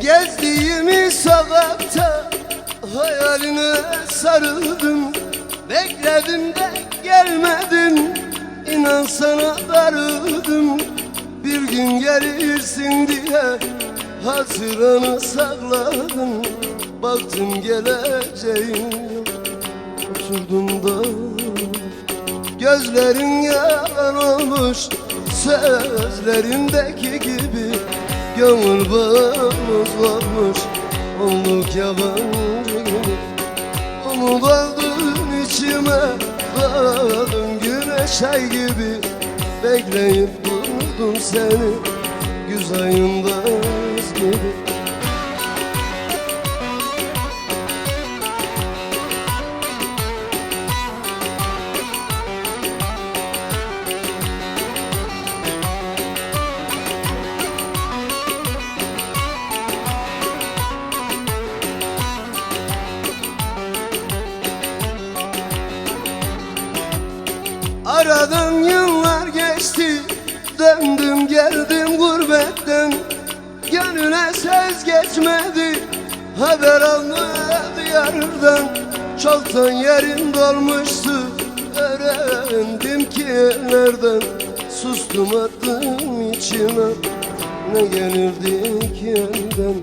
Gezdiğimiz sokakta hayaline sarıldım Bekledim de gelmedin İnan sana darıldım. Bir gün gelirsin diye Hatıranı sakladım Baktım geleceğin yok Oturdum da. Gözlerin yalan olmuş Sözlerindeki gibi Gönül bağımız varmış Olduk yabancı gibi. Umut aldın içime Dağıldım güneş ay gibi. Bekleyip durdum seni Güzel yıldız gibi Aradan yıllar geçti. Döndüm geldim gurbetten. Gönüle söz geçmedi. Haber almadı yardan Çoktan yerim dolmuştu. Öğrendim ki ellerden Sustum attım içime. Ne gelirdi ki elden?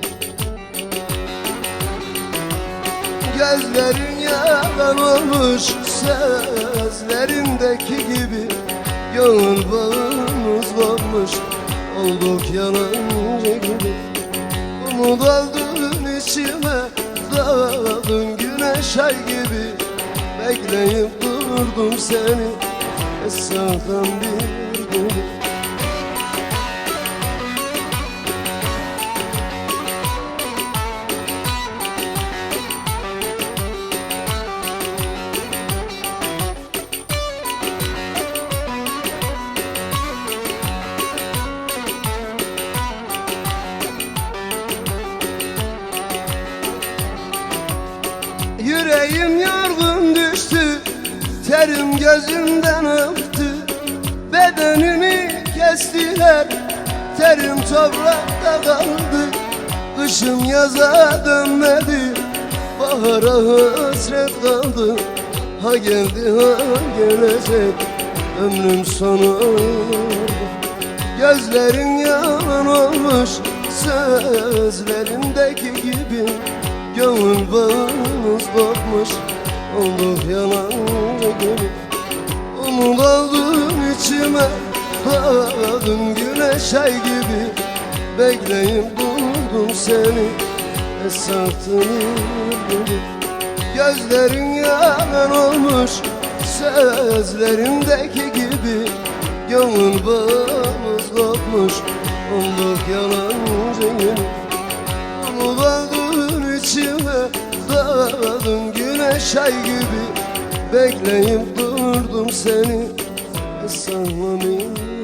Gözlerin yalan olmuş Sözlerindeki gibi Gönül bağımız kopmuş Olduk yalancı gibi. Umut aldın içime Dağıldın güneş ay gibi. Bekleyip durdum seni Esrardan bir gibi gözümden aktı Bedenimi kestiler Terim toprakta kaldı. Kışım yaza dönmedi. Bahara hasret kaldı. Ha geldi ha gelecek Ömrüm sonu. Gözlerin yalan olmuş Sözlerindeki gibi. Gönül bağımız kopmuş Olduk yalancı ay gibi Bekleyip durdum seni. Esartın gibi Gözlerin yalan olmuş. Sözlerindeki gibi Gönül bağımız kopmuş. Olduk yalancı gibi Umut aldın içime Dağıldın. Güneş ay gibi Bekleyip durdum seni. Sanmanın